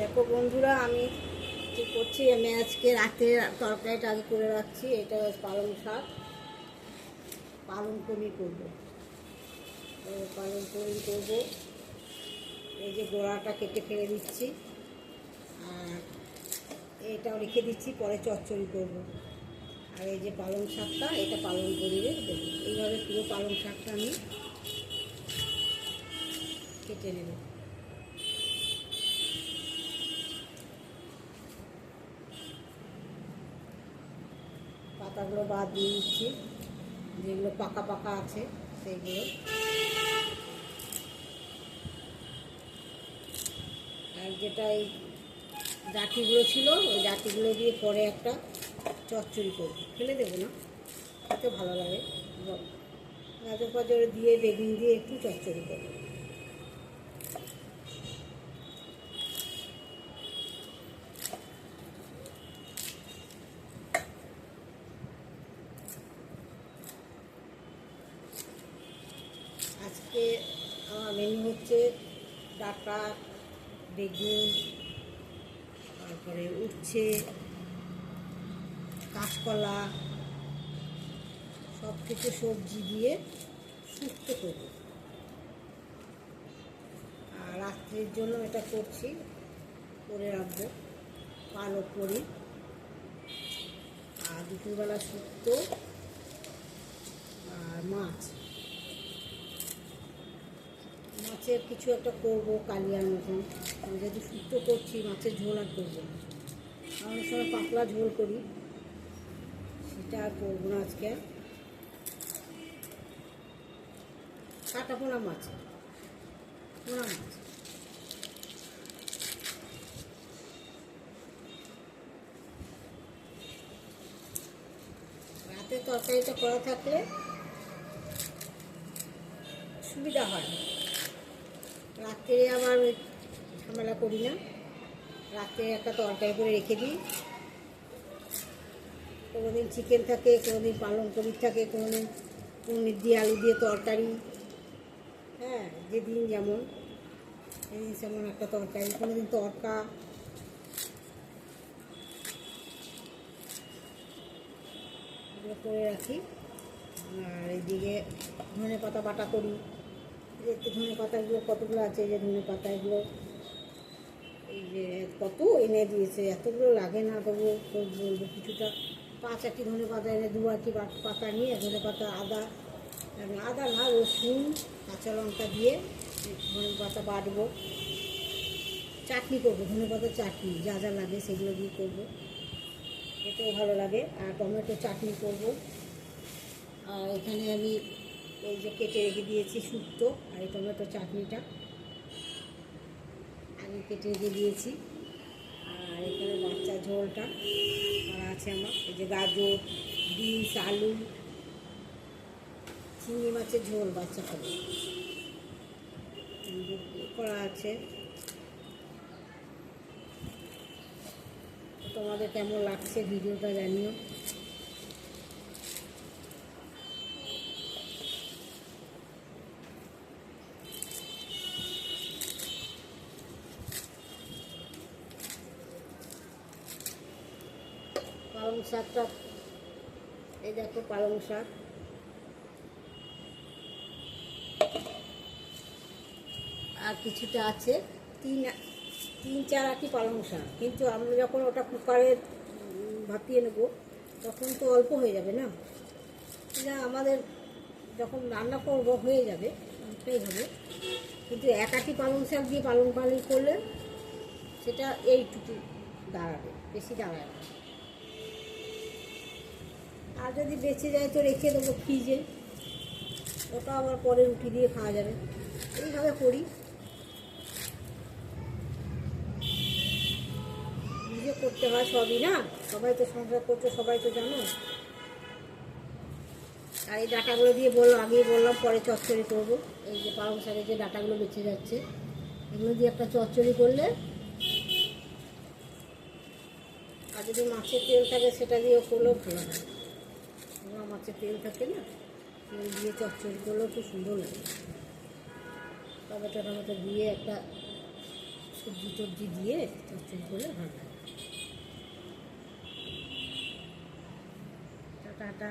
দেখো বন্ধুরা, আমি কি করছি? আমি আজকে রাতে তরকারিটা আগে করে রাখছি। এটা পালং শাক। পালং কমি করব। পালং কমি করব। এই যে গোড়াটা কেটে ফেলে দিচ্ছি। আর এটাও রেখে দিচ্ছি, পরে চচ্চড়ি করব। আর এই যে পালং শাকটা, এটা পালং করিয়ে দেবো এইভাবে পুরো পালং শাকটা আমি কেটে নেব। পাতাগুলো বাদ দিয়ে দিচ্ছি। যেগুলো পাকা পাকা আছে, সেইগুলো। আর যেটা এই ডাটিগুলো ছিল, ওই ডাটিগুলো দিয়ে পরে একটা চচ্চড়ি করব। ফেলে দেবো না, খেতে ভালো লাগে। গাজর ফাজর দিয়ে বেগুন দিয়ে একটু চচ্চড়ি করব। আজকে আমার মেনু হচ্ছে ডাটা, বেগুন, তারপরে উচ্ছে, কাঁচকলা সব কিছু সবজি দিয়ে শুক্তো করব। আর রাত্রির জন্য এটা করছি, করে রাখব, পালক করি। আর দুপুরবেলা শুক্তো আর মাছ মাছের কিছু একটা করব, কালিয়ার মতন। যেহেতু শুক্তো করছি, মাছের ঝোল আর করব না। অনেক সময় পাতলা ঝোল করি। সেটা আর করব না আজকে। কাটা পোনা মাছ। পোনা মাছ। রাতে তরকারিটা করা থাকলে সুবিধা হয়। রাত্রে আবার ঝামেলা করি না। রাত্রে একটা তরকারি করে রেখে দিই। কোনোদিন চিকেন থাকে, কোনোদিন পালং পনির থাকে, কোনোদিন পনির দিয়ে আলু দিয়ে তরকারি। হ্যাঁ যেদিন যেমন। সেদিন যেমন একটা তরকারি, কোনোদিন তরকা। করে রাখি। আর এইদিকে ধনে পাতা বাটা করি। একটু ধনে পাতাগুলো কতগুলো আছে এই যে ধনে পাতা এগুলো এই যে কত এনে দিয়েছে, এতগুলো লাগে না তবু বলব কিছুটা। পাঁচ আটি ধনে পাতা এনে, দু আটি পাতা নিয়ে, ধনে পাতা, আদা আদা না, রসুন, কাঁচা লঙ্কা দিয়ে ধনে পাতা বাটবো। চাটনি করব, ধনে পাতার চাটনি, যা যা লাগে সেগুলো দিয়ে করব। এতেও ভালো লাগে, আর টমেটো চাটনি করব। আর এখানে আমি এই যে কেটে রেখে দিয়েছি শুক্তো, আর এই টমেটো চাটনিটা। আমি কেটে রেখে দিয়েছি। আর এখানে বাচ্চা ঝোলটা করা আছে আমার। এই যে গাজর, বিনস, আলু, চিংড়ি মাছের ঝোল বাচ্চা খাবে। করা আছে। তোমাদের কেমন লাগছে ভিডিওটা জানিও। পালং শাকটা। এই দেখো পালং শাক। আর কিছুটা আছে, তিন তিন, চার আটি পালং শাক। কিন্তু আমরা যখন ওটা কুকারে ভাপিয়ে নেব, তখন তো অল্প হয়ে যাবে না? না আমাদের যখন রান্না করব, হয়ে যাবে অনেকটাই হবে। কিন্তু এক আটি পালং শাক দিয়ে পালং পালন করলে সেটা এইটুকু দাঁড়াবে, বেশি দাঁড়াবে না। আর যদি বেঁচে যায় তো রেখে দেবো ফ্রিজে। ওটা আবার পরে রুটি দিয়ে খাওয়া যাবে। এইভাবে করি। নিজে করতে হয় সবই না? সবাই তো সংসার করছে, সবাই তো জানো। আর এই ডাটাগুলো দিয়ে বললাম, আগেই বললাম, পরে চচ্চড়ি করব। এই যে পালং শাকের যে ডাটাগুলো বেঁচে যাচ্ছে, এগুলো দিয়ে একটা চচ্চড়ি করলে আর যদি মাছের তেল থাকে সেটা দিয়েও করলেও ভালো হয়। আমার মাছে তেল থাকে না, তেল দিয়ে চচ্চড়ি করলেও খুব সুন্দর লাগে। টমেটো টমেটো দিয়ে একটা সবজি টবজি দিয়ে চচ্চড়ি করলে ভালো লাগে। টাটা।